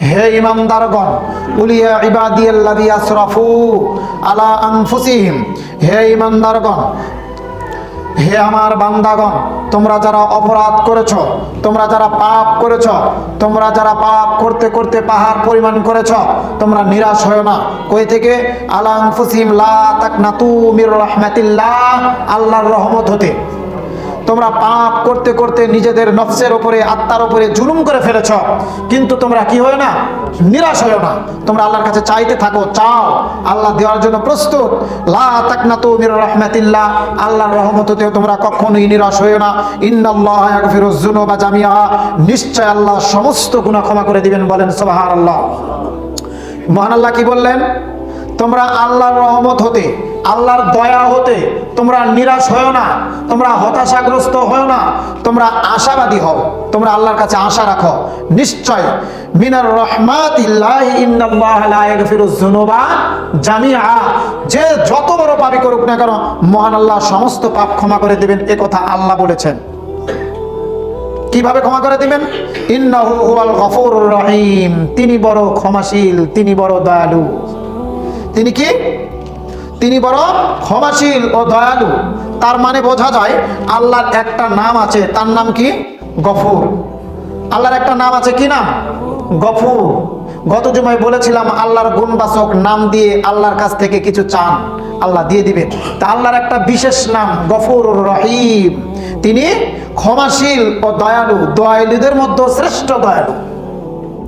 হে ইমানদারগণ উলিয়া ইবাদিয়াল্লাযী আসরাফু আলা আনফুসিহিম। হে ইমানদারগণ হে আমার বান্দাগণ, তোমরা যারা অপরাধ করেছ, তোমরা যারা পাপ করেছ, তোমরা যারা পাপ করতে করতে পাহাড় পরিমাণ করেছ, তোমরা নিরাশ হয় না। কই থেকে? আলাং ফুসিম লা তাকনাতু মির রাহমাতিল্লাহ, আল্লাহর রহমত হতে। তোমরা পাপ করতে করতে নিজেদের নফসের ওপরে আত্মার ওপরে জুলুম করে ফেলেছ। কিন্তু তোমরা কি হয় না? নিরাশ হয় না। তোমরা আল্লাহর কাছে চাইতে থাকো, চাও। আল্লাহ দেওয়ার জন্য প্রস্তুত। লা তাকনাতু মির রাহমাতিল্লাহ। আল্লাহর রহমতেও তোমরা কখনোই নিরাশ হয়ে না। ইন্নাল্লাহ ইয়াগফিরুজ যুনুবা জামিআ। নিশ্চয় আল্লাহ সমস্ত গুনাহ ক্ষমা করে দিবেন বলেন, সুবহানাল্লাহ। মহান আল্লাহ কি বললেন? তোমরা আল্লাহর রহমত হতে, আল্লাহর দয়া হতে, তোমরা নিরাশ হও না, তোমরা হতাশাগ্রস্ত হও না, তোমরা আশাবাদী হও, তোমরা আল্লাহর কাছে আশা রাখো। নিশ্চয়, মিনার রহমাতিল্লাহি ইন্নাল্লাহ লা ইয়াগফিরুজ যুনুবা জামিআ। যে যত বড় পাপই করুক না কেন, মহান আল্লাহ সমস্ত পাপ ক্ষমা করে দিবেন, এ কথা আল্লাহ বলেছেন। কীভাবে ক্ষমা করে দিবেন? ইন্নাহু হুয়াল রহিম, তিনি বড় ক্ষমাশীল, তিনি বড় দয়ালু। তিনি কি? তিনি বড় ক্ষমাশীল ও দয়ালু। তার মানে বোঝা যায় আল্লাহর একটা নাম আছে, তার নাম কি? গফুর। আল্লাহর একটা নাম আছে, কি নাম? গফুর। গত জুমায় বলেছিলাম, আল্লাহর গুণবাচক নাম দিয়ে আল্লাহর কাছ থেকে কিছু চান, আল্লাহ দিয়ে দিবেন। তা আল্লাহর একটা বিশেষ নাম, গফুর রহিম। তিনি ক্ষমাশীল ও দয়ালু, দয়ালুদের মধ্যে শ্রেষ্ঠ দয়ালু।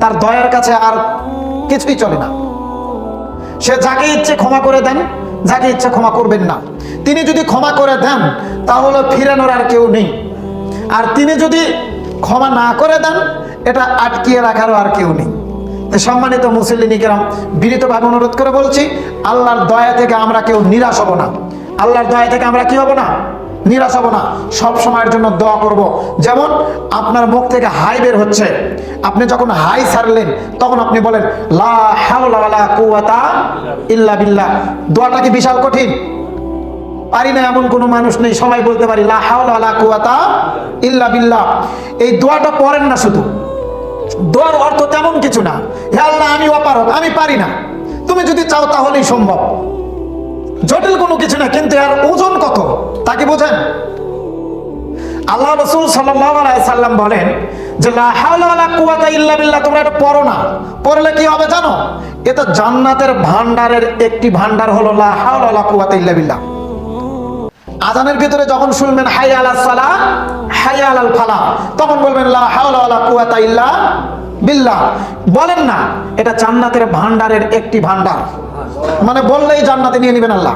তার দয়ার কাছে আর কিছুই চলে না। সে যাকে ইচ্ছে ক্ষমা করে দেন, যাকে ইচ্ছে ক্ষমা করবেন না। তিনি যদি ক্ষমা করে দেন, তাহলে ফিরানোর আর কেউ নেই। আর তিনি যদি ক্ষমা না করে দেন, এটা আটকিয়ে রাখারও আর কেউ নেই। সম্মানিত মুসল্লিনিকেরাম বিনীতভাবে অনুরোধ করে বলছি, আল্লাহর দয়া থেকে আমরা কেউ নিরাশ হব না। আল্লাহর দয়া থেকে আমরা কি হব না? নিরাশ হব না। সব সময়ের জন্য দোয়া করব। যেমন আপনার মুখ থেকে হাই বের হচ্ছে। আপনি যখন হাই ছাড়লেন, তখন আপনি বলেন, লা হাওলা কুওয়াতা ইল্লা বিল্লাহ। দোয়াটা কি বিশাল কঠিন? পারি না এমন কোনো মানুষ নেই, সবাই বলতে পারি, লা হাওলা ওয়ালা কুওয়াতা ইল্লা বিল্লাহ। এই দোয়াটা পড়েন না শুধু। দোয়ার অর্থ তেমন কিছু না। হে আল্লাহ, আমি অপারক আমি পারি না। তুমি যদি চাও তাহলেই সম্ভব। জটিল কোনো কিছু না, কিন্তু এর ওজন কত? তা কি বোঝেন। আল্লাহ রসুল সাল্লাম বলেন যে ইল্লা তোমরা এটা পড়ো না। পড়লে কি হবে জানো? এটা জান্নাতের ভান্ডারের একটি ভান্ডার হলো, লা হাওলা ওয়ালা কুওয়াতা ইল্লা বিল্লাহ আজানের ভিতরে যখন শুনবেন, হাই আলা সালা, হাই আলাল ফালা তখন বলবেন, লা হাওলা কুওয়াতা ইল্লা বিল্লাহ বলেন না, এটা জান্নাতের ভান্ডারের একটি ভান্ডার মানে বললেই জান্নাতে নিয়ে নেবেন আল্লাহ।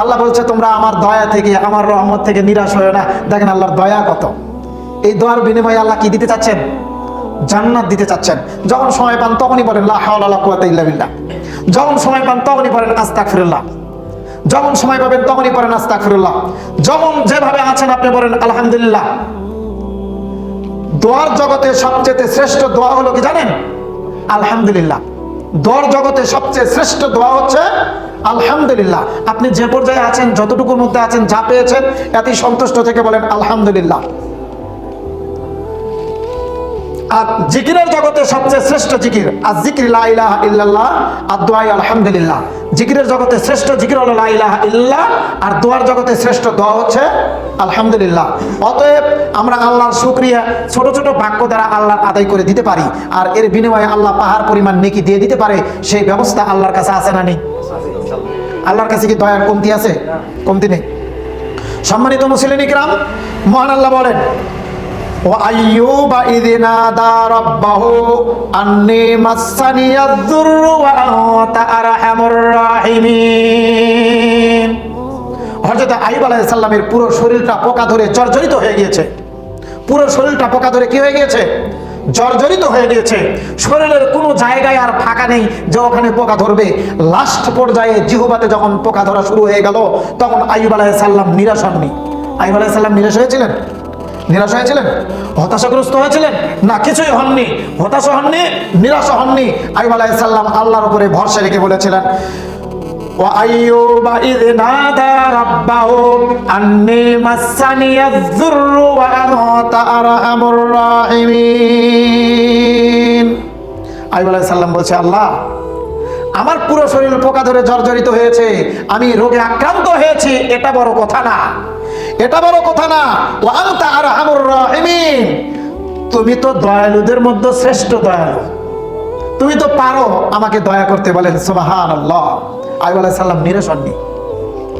আল্লাহ বলছে, তোমরা আমার দয়া থেকে, আমার রহমত থেকে নিরাশ হয়ে না। দেখেন আল্লাহর দয়া কত। এই দয়ার বিনিময়ে আল্লাহ কি দিতে চাচ্ছেন? জান্নাত দিতে চাচ্ছেন। যখন সময় পান তখনই বলেন বিল্লাহ। যখন সময় পান তখনই বলেন, আস্তাগফিরুল্লাহ। যখন সময় পাবেন তখনই পড়েন আস্তাগফিরুল্লাহ। যখন যেভাবে আছেন আপনি বলেন, আলহামদুলিল্লাহ। দোয়ার জগতে সবচেয়ে শ্রেষ্ঠ দোয়া হলো কি জানেন? আলহামদুলিল্লাহ। দোয়ার জগতে সবচেয়ে শ্রেষ্ঠ দোয়া হচ্ছে, আলহামদুলিল্লাহ। আপনি যে পর্যায়ে আছেন যতটুকুর মধ্যে আছেন, যা পেয়েছেন, এতেই সন্তুষ্ট থেকে বলেন, আলহামদুলিল্লাহ। আর জিকিরের জগতে সবচেয়ে শ্রেষ্ঠ জিকির আর জিকির লা ইলাহা ইল্লাল্লাহ, আর দোয়াই আলহামদুলিল্লাহ। জিকিরের জগতে শ্রেষ্ঠ জিকির হলো লা ইলাহা ইল্লাল্লাহ, আর দোয়ার জগতে শ্রেষ্ঠ দোয়া হচ্ছে আলহামদুলিল্লাহ। অতএব আমরা আল্লাহর শুকরিয়া ছোট ছোট বাক্য দ্বারা আল্লাহর আদায় করে দিতে পারি, আর এর বিনিময়ে আল্লাহ পাহাড় পরিমাণ নেকি দিয়ে দিতে পারে, সেই ব্যবস্থা আল্লাহর কাছে আছে না নেই? আল্লাহর কাছে কি দয়ার কমতি আছে? কমতি নেই। সম্মানিত মুসলিম ইকরাম, মহান আল্লাহ বলেন وأيوب إذ نادى ربه أني مسني الضر وأنت أرحم الراحمين হযরত আইব আলাইহিস সালামের পুরো শরীরটা পোকা ধরে জর্জরিত হয়ে গিয়েছে পুরো শরীরটা পোকা ধরে কি হয়ে গিয়েছে জর্জরিত হয়ে গিয়েছে শরীরের কোনো জায়গায় আর ফাঁকা নেই যে ওখানে পোকা ধরবে লাস্ট পর্যায়ে জিহুবাতে যখন পোকা ধরা শুরু হয়ে গেল তখন আইব আলাইহিস সালাম নিরাশ হননি আইব আলাইহিস সালাম নিরাশ হয়েছিলেন নিরাশ হয়েছিলেন হতাশাগ্রস্ত হয়েছিলেন না কিছুই হননি হতাশ হননি নিরাশ হননি আইব আলাইসাল্লাম আল্লাহর উপরে ভরসা রেখে বলেছিলেন وأيوب إذ نادى ربه أني مسني الضر وأنت أرحم الراحمين আইব সাল্লাম বলছে আল্লাহ আমার পুরো শরীর পোকা ধরে জর্জরিত হয়েছে, আমি রোগে আক্রান্ত হয়েছি, এটা বড় কথা না। এটা বড় কথা না। ও আনতা আর হামুর তুমি তো দয়ালুদের মধ্যে শ্রেষ্ঠ দয়ালু। তুমি তো পারো আমাকে দয়া করতে বলেন সুবাহান আল্লাহ আইব সাল্লাম নিরাশ হননি।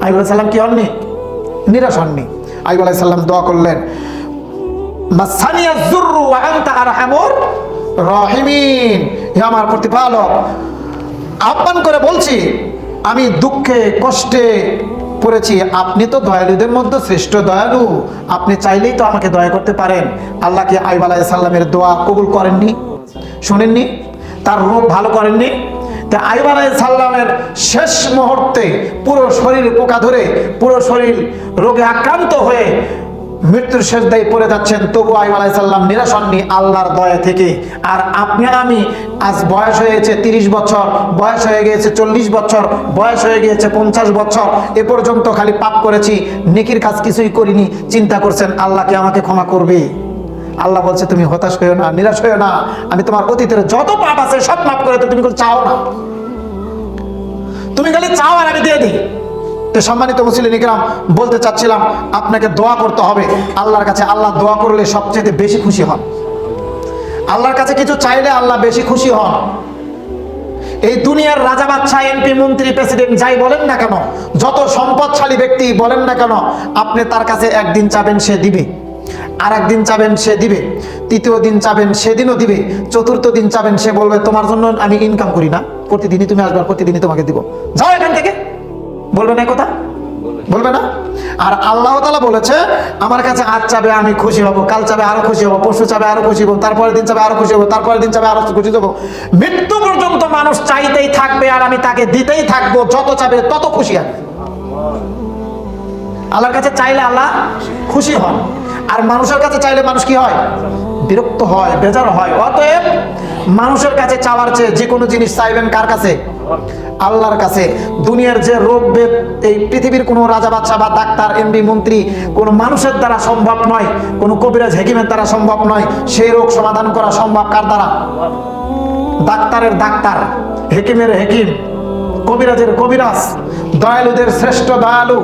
আইব সাল্লাম কি হননি? নিরাশ হননি। আইব সাল্লাম দোয়া করলেন মাসানিয়া ওয়া আনতা আরহামুর রাহিমিন। হে আমার প্রতিপালক আহ্বান করে বলছি, আমি দুঃখে, কষ্টে পড়েছি। আপনি তো দয়ালুদের মধ্যে শ্রেষ্ঠ দয়ালু। আপনি চাইলেই তো আমাকে দয়া করতে পারেন। আল্লাহকে আইব সাল্লামের দোয়া কবুল করেননি, শোনেননি, তার রোগ ভালো করেননি। তা আইব সাল্লামের শেষ মুহূর্তে পুরো শরীর পোকা ধরে, পুরো শরীর রোগে আক্রান্ত হয়ে মৃত্যুর শেষ দায়ী পড়ে যাচ্ছেন, তবু আইব আলাইসাল্লাম নিরাশ হননি আল্লাহর দয়া থেকে। আর আপনি আমি, আজ বয়স হয়েছে তিরিশ বছর, বয়স হয়ে গিয়েছে চল্লিশ বছর, বয়স হয়ে গিয়েছে পঞ্চাশ বছর, এ পর্যন্ত খালি পাপ করেছি, নেকির কাজ কিছুই করিনি, চিন্তা করছেন আল্লাহকে আমাকে ক্ষমা করবে? আল্লাহ বলছে, তুমি হতাশ হয়েও না, নিরাশ হয়েও না। আমি তোমার অতীতের যত পাপ আছে সব মাফ করে তুমি চাও না। তুমি খালি চাও আর আমি দিয়ে দিই। তো সম্মানিত মুসলিম ইকরাম বলতে চাচ্ছিলাম, আপনাকে দোয়া করতে হবে। আল্লাহর কাছে আল্লাহ দোয়া করলে সবচেয়ে বেশি খুশি হন। আল্লাহর কাছে কিছু চাইলে আল্লাহ বেশি খুশি হন। এই দুনিয়ার রাজা বাচ্চা এমপি, মন্ত্রী, প্রেসিডেন্ট যাই বলেন না কেন, যত সম্পদশালী ব্যক্তি বলেন না কেন, আপনি তার কাছে একদিন চাবেন সে দিবে আর একদিন চাবেন সে দিবে, তৃতীয় দিন চাবেন সেদিনও দিবে, চতুর্থ দিন চাবেন সে বলবে, তোমার জন্য আমি ইনকাম করি না, প্রতিদিনই তুমি আসবে প্রতিদিনই তোমাকে দিব। যাও এখান থেকে। বলবে না কথা? বলবে না? আর আল্লাহ তালা বলেছে, আমার কাছে আজ চাবে আমি খুশি হব, কাল চাবে আরও খুশি হব, পরশু চাবে আরও খুশি হব, তারপরের দিন চাবে আরও খুশি হব, তারপরের দিন চাবে আরও খুশি হব। মৃত্যু পর্যন্ত মানুষ চাইতেই থাকবে আর আমি তাকে দিতেই থাকব, যত চাবে তত খুশি হবে আল্লাহর কাছে চাইলে আল্লাহ খুশি হন, আর মানুষের কাছে চাইলে মানুষ কি হয়? বিরক্ত হয়, বেজার হয়। অতএব মানুষের কাছে চাওয়ার চেয়ে যে কোনো জিনিস চাইবেন কার কাছে? আল্লাহর কাছে দুনিয়ার যে রোগ বেদ, এই পৃথিবীর কোনো রাজা বাদশা বা ডাক্তার এমবি মন্ত্রী, কোনো মানুষের দ্বারা সম্ভব নয়, কোনো কবিরাজ, হেকিমের দ্বারা সম্ভব নয়, সেই রোগ সমাধান করা সম্ভব কার দ্বারা? ডাক্তারের ডাক্তার, হেকিমের হেকিম, কবিরাজের কবিরাজ, দয়ালুদের শ্রেষ্ঠ দয়ালু।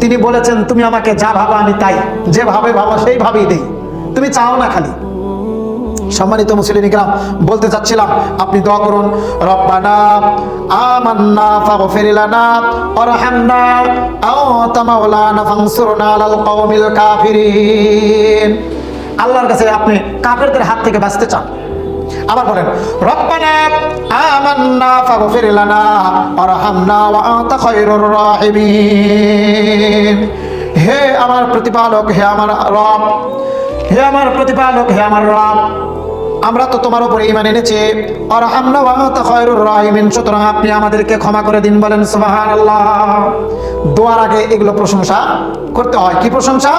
তিনি বলেছেন, তুমি আমাকে যা ভাবা আমি তাই, যেভাবে ভাবা সেইভাবেই দেই। তুমি চাও না খালি? সম্মানিত মুসলিম ইকরাম, বলতে চাচ্ছিলাম, আপনি দোয়া করুন, রব্বানা আমান্না ফাগফির লানা ওয়ারহামনা আনতা মাওলানা ফানসুরনা আলাল কওমিল কাফিরিন। আল্লাহর কাছে আপনি কাফেরদের হাত থেকে বাঁচতে চান। আবার বলেন, রব্বানা আমান্না ফাগফির লানা ওয়ারহামনা ওয়া আনতা খায়রুর রাহিমিন। হে আমার প্রতিপালক, হে আমার রব হে আমার প্রতিপালক, হে আমার রব, আমরা তো তোমার উপরে ইমান এনেছি। আর আমরা রাহিমিন। সুতরাং আপনি আমাদেরকে ক্ষমা করে দিন বলেন, সুবহানাল্লাহ। দোয়ার আগে এগুলো প্রশংসা করতে হয়। কি প্রশংসা?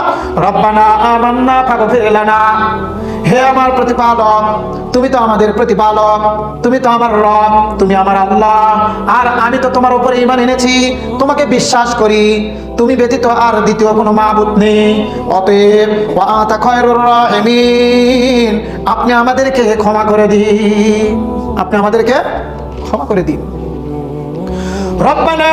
রব্বানা আমান্না ফাগফির লানা। হে আমার প্রতিপালক, তুমি তো আমাদের প্রতিপালক, তুমি তো আমার রব, তুমি আমার আল্লাহ। আর আমি তো তোমার উপরে ইমান এনেছি, তোমাকে বিশ্বাস করি। তুমি ব্যতীত আর দ্বিতীয় কোনো মাবুদ নেই। অতএব আপনি আমাদেরকে ক্ষমা করে দিন। আপনি আমাদেরকে ক্ষমা করে দিন। রব্বানা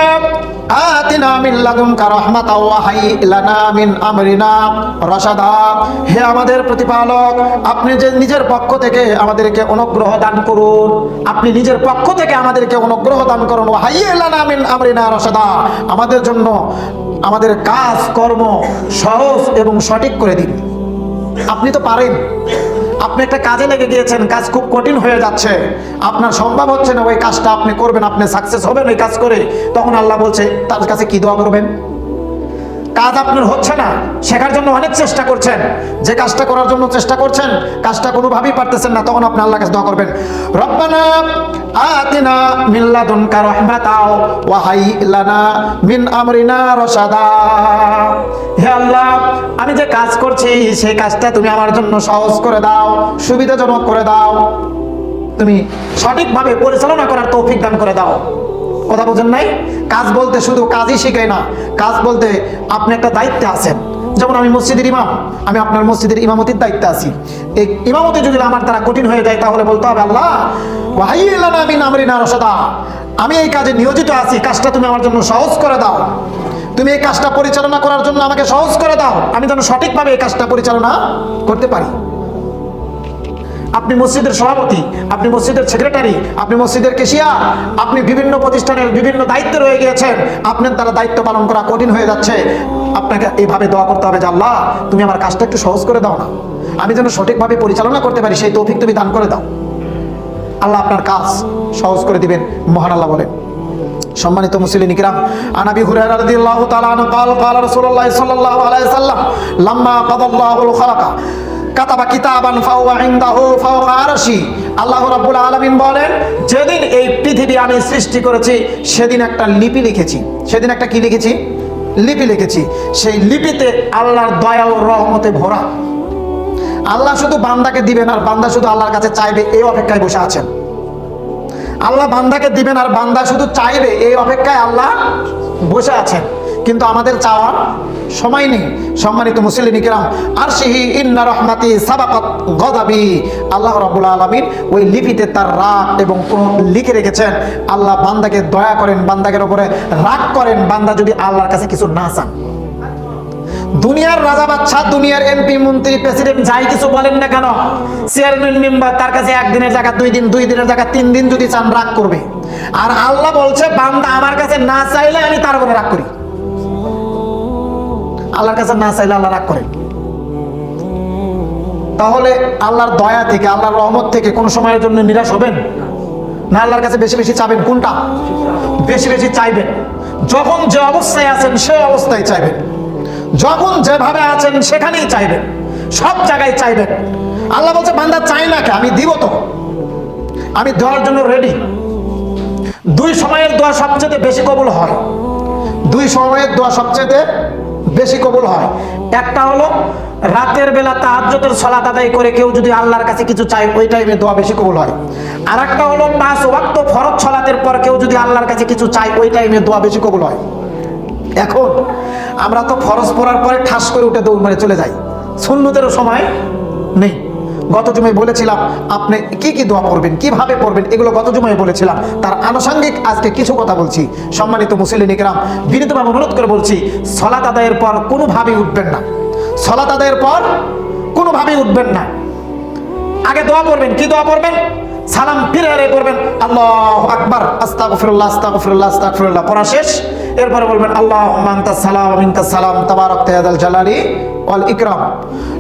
আতিনা মিন লাদুনকা রাহমাতাও ওয়া হাইয়্ লানা মিন আমরিনা। রাশাদা, হে আমাদের প্রতিপালক, আপনি যে নিজের পক্ষ থেকে আমাদেরকে অনুগ্রহ দান করুন। আপনি নিজের পক্ষ থেকে আমাদেরকে অনুগ্রহ দান করুন। ওয়া হাইয়্ লানা মিন আমরিনা, রাশাদা। আমাদের জন্য আমাদের কাজ, কর্ম সহজ এবং সঠিক করে দিন। আপনি তো পারেন। আপনি একটা কাজে লেগে গিয়েছেন, কাজ খুব কঠিন হয়ে যাচ্ছে। আপনার সম্ভব হচ্ছে না ওই কাজটা আপনি করবেন, আপনি সাকসেস হবেন ওই কাজ করে। তখন আল্লাহ বলছে, তার কাছে কি দোয়া করবেন? কাজ আপনার হচ্ছে না, শেখার জন্য অনেক চেষ্টা করছেন। যে কাজটা করার জন্য চেষ্টা করছেন, কাজটা কোনোভাবেই পারতেছেন না, তখন আপনি আল্লাহ কাছে দোয়া করবেন। রব্বানা আতিনা মিন লাদুনকা রাহমাতাও ওয়া হাইয়্ লানা মিন আমরিনা রাশাদা। হে আল্লাহ, আমি যে কাজ করছি, সেই কাজটা তুমি আমার জন্য সহজ করে দাও, সুবিধাজনক করে দাও। তুমি সঠিকভাবে পরিচালনা করার তৌফিক দান করে দাও। কথা বোঝেন নাই? কাজ বলতে শুধু কাজই শিখায় না, কাজ বলতে আপনি একটা দায়িত্বে আছেন। যেমন আমি মসজিদের ইমাম, আমি আপনার মসজিদের ইমামতির দায়িত্বে আছি। এই ইমামতি যদি আমার দ্বারা কঠিন হয়ে যায়, তাহলে বলতে হবে, আল্লাহ আমি এই কাজে নিয়োজিত আছি, কাজটা তুমি আমার জন্য সহজ করে দাও। তুমি এই কাজটা পরিচালনা করার জন্য আমাকে সহজ করে দাও। আমি যেন সঠিকভাবে এই কাজটা পরিচালনা করতে পারি। আপনি মসজিদের সভাপতি আপনি মসজিদের সেক্রেটারি আপনি মসজিদের কেশিয়ার আপনি বিভিন্ন প্রতিষ্ঠানের বিভিন্ন দায়িত্বে রয়ে গিয়েছেন আপনার দ্বারা দায়িত্ব পালন করা কঠিন হয়ে যাচ্ছে আপনাকে এইভাবে দোয়া করতে হবে যে আল্লাহ তুমি আমার কাজটা একটু সহজ করে দাও না আমি যেন সঠিকভাবে পরিচালনা করতে পারি সেই তৌফিক তুমি দান করে দাও আল্লাহ আপনার কাজ সহজ করে দিবেন মহান আল্লাহ বলেন সম্মানিত মুসলিম ইকরাম আনাবি হুরায়রা রাদিয়াল্লাহু তাআলা আনহু قال قال رسول الله صلى الله عليه وسلم لما قضى الله الخلق কাতাবা কিতাবান ফাওয়া ইনদাহু ফাওকা আরশি। আল্লাহ রাব্বুল আলামিন বলেন, যেদিন এই পৃথিবী আমি সৃষ্টি করেছি, সেদিন একটা লিপি লিখেছি। সেদিন একটা কি লিখেছি? লিপি লিখেছি। সেই লিপিতে আল্লাহর দয়া ও রহমতে ভরা। আল্লাহ শুধু বান্দাকে দিবেন আর বান্দা শুধু আল্লাহর কাছে চাইবে, এই অপেক্ষায় বসে আছেন। আল্লাহ বান্দাকে দিবেন আর বান্দা শুধু চাইবে, এই অপেক্ষায় আল্লাহ বসে আছেন। কিন্তু আমাদের চাওয়ার সময় নেই। সম্মানিত মুসলিম কিরাম আর সিহি ইন্না রহমাতি সাবাকাত গদাবি। আল্লাহ রাব্বুল আলামিন ওই লিপিতে তার রাগ এবং লিখে রেখেছেন, আল্লাহ বান্দাকে দয়া করেন বান্দাকের ওপরে রাগ করেন, বান্দা যদি আল্লাহর কাছে কিছু না চান দুনিয়ার রাজা বাচ্চা দুনিয়ার এমপি, মন্ত্রী, প্রেসিডেন্ট, যাই কিছু বলেন না কেন, চেয়ারম্যান, মেম্বার, তার কাছে একদিনের জায়গা, দুই দিন, দুই দিনের জায়গা, তিন দিন যদি চান, রাগ করবে। আর আল্লাহ বলছে, বান্দা আমার কাছে না চাইলে আমি তার উপরে রাগ করি। আল্লাহর কাছে না চাইলে আল্লাহ রাগ করে। তাহলে আল্লাহর দয়া থেকে, আল্লাহর রহমত থেকে কোন সময়ের জন্য নিরাশ হবেন? না আল্লাহর কাছে বেশি বেশি চাবেন কোনটা? বেশি বেশি চাইবেন। যখন যে অবস্থায় আছেন সে অবস্থায় চাইবেন। যখন যেভাবে আছেন সেখানেই চাইবেন। সব জায়গায় চাইবেন। আল্লাহ বলছে, বান্দা, চাই না কে? আমি দিব তো। আমি দেওয়ার জন্য রেডি দুই সময়ের দোয়া সবচেয়ে বেশি কবুল হয়। দুই সময়ের দোয়া সবচেয়ে বেশি কবল হয়। একটা হলো, রাতের বেলা তাহাজ্জুদের সালাত আদায় করে কেউ যদি আল্লাহর কাছে কিছু চায়, ওই টাইমে দোয়া বেশি কবুল হয়। আর একটা হলো, পাঁচ ওয়াক্ত ফরজ সালাতের পর কেউ যদি আল্লাহর কাছে কিছু চায়, ওই টাইমে দোয়া বেশি কবুল হয়। এখন, আমরা তো ফরজ পড়ার পরে ঠাস করে উঠে দৌড় মেরে চলে যাই। সুন্নতেরও সময় নেই। গত জুমায় বলেছিলাম, আপনি কি কি দোয়া পড়বেন, কীভাবে পড়বেন? এগুলো গত জুমায় বলেছিলাম। তার আনুষঙ্গিক আজকে কিছু কথা বলছি। সম্মানিত মুসলিম ইকরাম বিনীতভাবে অনুরোধ করে বলছি, সলাত আদায়ের পর কোনোভাবেই উঠবেন না। সলাত আদায়ের পর কোনোভাবেই উঠবেন না। আগে দোয়া করবেন কি দোয়া করবেন সালাম ফিরে করবেন। আল্লাহ আকবার, আস্তাগফিরুল্লাহ আস্তাগফিরুল্লাহ আস্তাগফিরুল্লাহ, পড়া শেষ। এরপরে বলবেন আল্লাহ মান্তা সালাম মিনকা সালাম তাবারক তায়াদাল জালালি ওয়াল ইকরাম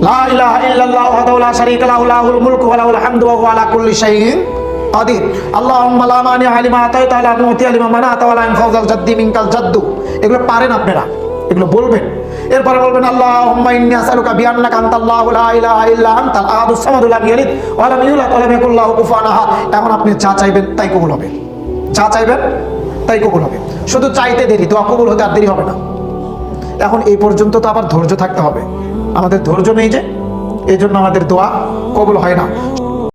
লা ইলাহা ইল্লাল্লাহ ওয়াহদাহু লা শারীকা লাহু লাহুল মুলকু ওয়া লাহুল হামদু ওয়া হুয়া আলা কুল্লি শাইইন قدير اللهم لا مانع لما اعطيت ولا معطي لما منعت ولا ينفع ذا الجد منك الجد এগুলো পারেন আপনারা এগুলো বলবেন এরপরে বলবেন আল্লাহুম্মা ইন্নী আসআলুকা বিআন্নাকা আনতাল্লাহু লা ইলাহা ইল্লা আনতাল আহাদুস সামাদু লাম ইয়ালিদ ওয়া লাম ইউলাদ ওয়া লাম ইয়াকুল লাহু কুফুয়ান আহাদ এখন আপনি যা চাইবেন তাই কবুল হবে যা চাইবেন তাই কবুল হবে। শুধু চাইতে দেরি, দোয়া কবুল হতে আর দেরি হবে না। এখন এই পর্যন্ত তো আবার ধৈর্য থাকতে হবে। আমাদের ধৈর্য নেই যে এই জন্য আমাদের দোয়া কবুল হয় না।